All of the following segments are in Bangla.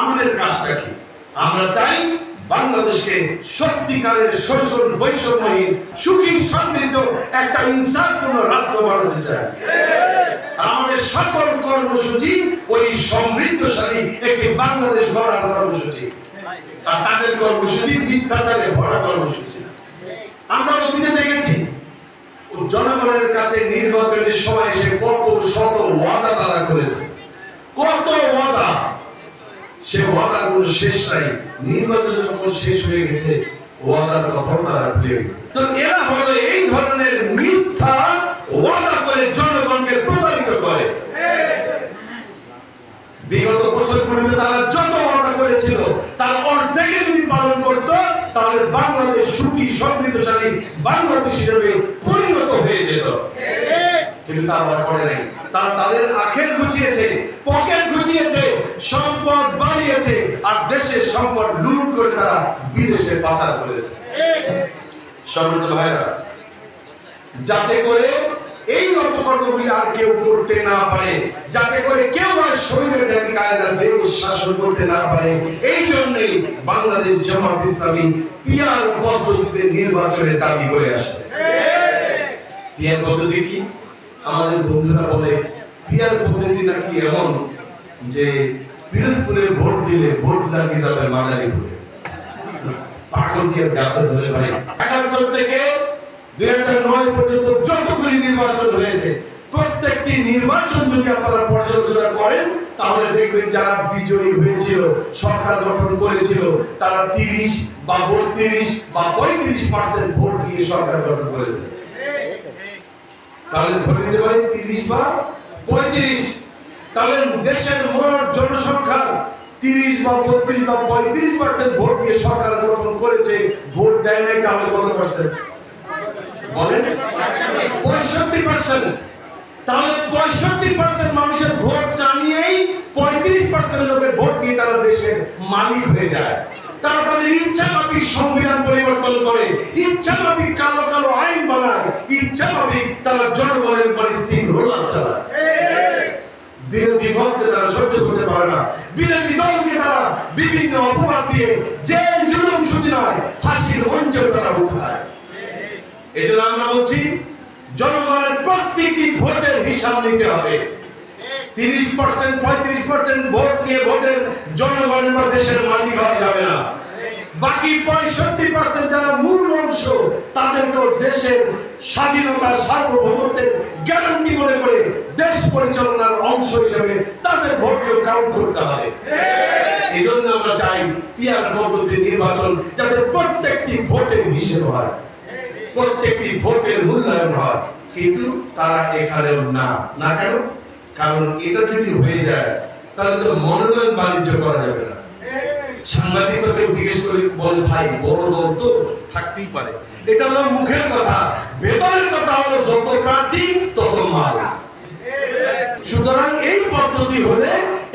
আমাদের কাজটা কি? আমরা চাই বাংলাদেশকে সত্যিকারের শোষণ বৈষম্যহীন, সুখী, সমৃদ্ধ একটা ইনসানপূর্ণ রাষ্ট্র বানাতে চাই। আমাদের সকল কর্মসূচি ওই সমৃদ্ধশালী একটি বাংলাদেশ গড়ার কর্মসূচি। আর তাদের কর্মসূচি মিথ্যাচারে ভরা কর্মসূচি। আমরা অতীতে দেখেছি, জনগণের কাছে নির্বাচনের সময় এসে কত শত ওয়াদা তারা করেছে। কত ওয়াদা সে ওয়াদার কোনো শেষ নাই। নির্বাচন যখন শেষ হয়ে গেছে, ওয়াদার কথাও তারা ভুলে গেছে। তো এরা হলো এই ধরনের মিথ্যা ওয়াদা করে জনগণকে প্রতারিত করে। বিগত বছরগুলিতে তারা যত ওয়াদা করেছিল, তার অর্ধেক যদি পালন করত, তাহলে বাংলাদেশ সুখী, সমৃদ্ধশালী বাংলাদেশ হিসেবে পরিণত হয়ে যেত। কিন্তু তারা করে নাই। তারা তাদের আখের গুছিয়েছে পকেট গুছিয়েছে সম্পদ বাড়িয়েছে, আর দেশের সম্পদ লুট করে তারা বিদেশে পাচার করেছে। সম্মানিত ভাইরা যাতে করে এই অপকর্মগুলি আর কেউ করতে না পারে, যাতে করে কেউ আর শরীরের জাতি কায়দা দেশ শাসন করতে না পারে, এই জন্যই বাংলাদেশ জামাত ইসলামী পিয়ার পদ্ধতিতে নির্বাচনের দাবি করে আসছে। পিয়ার পদ্ধতি কি? আমাদের বন্ধুরা বলে পিয়ার পদ্ধতি নাকি এমন যে পিরোজপুরে ভোট দিলে ভোট লাগিয়ে যাবে মাদারীপুরে। পাগল দিয়ে গাছে ধরে ভাই? একাত্তর থেকে দুই হাজার নয় পর্যন্ত যতগুলি নির্বাচন হয়েছে, প্রত্যেকটি নির্বাচন যদি আপনারা পর্যালোচনা করেন, তাহলে দেখবেন যারা বিজয়ী হয়েছিল, সরকার গঠন করেছিল, তারা তিরিশ বা বত্রিশ বা পঁয়ত্রিশ পার্সেন্ট ভোট দিয়ে সরকার গঠন করেছে। তাহলে ধরে নিতে পারি তিরিশ বা পঁয়ত্রিশ। তাহলে দেশের মোট জনসংখ্যা তিরিশ বা বত্রিশ বা পঁয়ত্রিশ পার্সেন্ট ভোট দিয়ে সরকার গঠন করেছে, ভোট দেয় নাই, তাহলে কত পার্সেন্ট বলেন। পঁয়ষট্টি পার্সেন্ট তাহলে পঁয়ষট্টি পার্সেন্ট মানুষের ভোট জানিয়েই পঁয়ত্রিশ পার্সেন্ট লোকের ভোট নিয়ে তারা দেশের মালিক হয়ে যায়। তারা তাদের ইচ্ছা মাফিক সংবিধান পরিবর্তন করে ইচ্ছামাফিক কালো কালো আইন বানায় ইচ্ছামাফিক তারা জনগণের উপর স্থির রোলার চালায়। বিরোধী দলকে তারা সহ্য করতে পারে না। বিরোধী দলকে তারা বিভিন্ন অপবাদ দিয়ে জেল, জুলুম শুধু নয় ফাঁসির মঞ্চেও তারা উঠায়। এই জন্য আমরা বলছি, জনগণের প্রত্যেকটি ভোটের হিসাব নিতে হবে। তিরিশ পার্সেন্ট, পঁয়ত্রিশ পার্সেন্ট ভোট নিয়ে ভোটের জনগণের বা দেশের মালিক হওয়া যাবে না। বাকি পঁয়ষট্টি পার্সেন্ট যারা মূল অংশ তাদেরকেও দেশের স্বাধীনতা সার্বভৌমত্বের গ্যারান্টি মনে করে দেশ পরিচালনার অংশ হিসেবে তাদের ভোটকেও কাউন্ট করতে হবে। এই জন্য আমরা চাই পিয়ার পদ্ধতি নির্বাচন যাতে প্রত্যেকটি ভোটের হিসেব হয়, প্রত্যেকটি ভোটের মূল্যায়ন হয়। কিন্তু তারা এখানেও না না কেন? কারণ এটা যদি হয়ে যায়, তাহলে তো মনোনয়ন বাণিজ্য করা যাবে না। সাংবাদিককে জিজ্ঞেস করে, বল ভাই, বড় দল তো থাকতেই পারে। এটা হলো মুখের কথা, ভেতরের কথা হলো যত প্রার্থী, তত মাল। সুতরাং এই পদ্ধতি হলে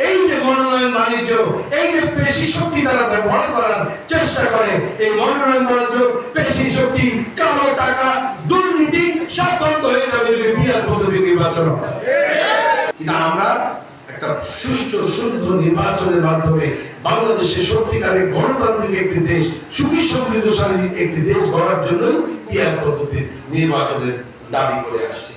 এই যে মনোনয়ন বাণিজ্য, এই যে পেশি শক্তি তারা ব্যবহার করার চেষ্টা করে, এই মনোনয়ন বাণিজ্য, পেশি শক্তি, কালো টাকা, দুর্নীতি, সব বন্ধ হয়ে যাবে বিয়ার পদ্ধতি নির্বাচন হয়। কিন্তু আমরা একটা সুষ্ঠু, সুন্দর নির্বাচনের মাধ্যমে বাংলাদেশের সত্যিকারের গণতান্ত্রিক একটি দেশ, সুখী সমৃদ্ধশালী একটি দেশ গড়ার জন্যই পিয়ার পদ্ধতির নির্বাচনের দাবি করে আসছি।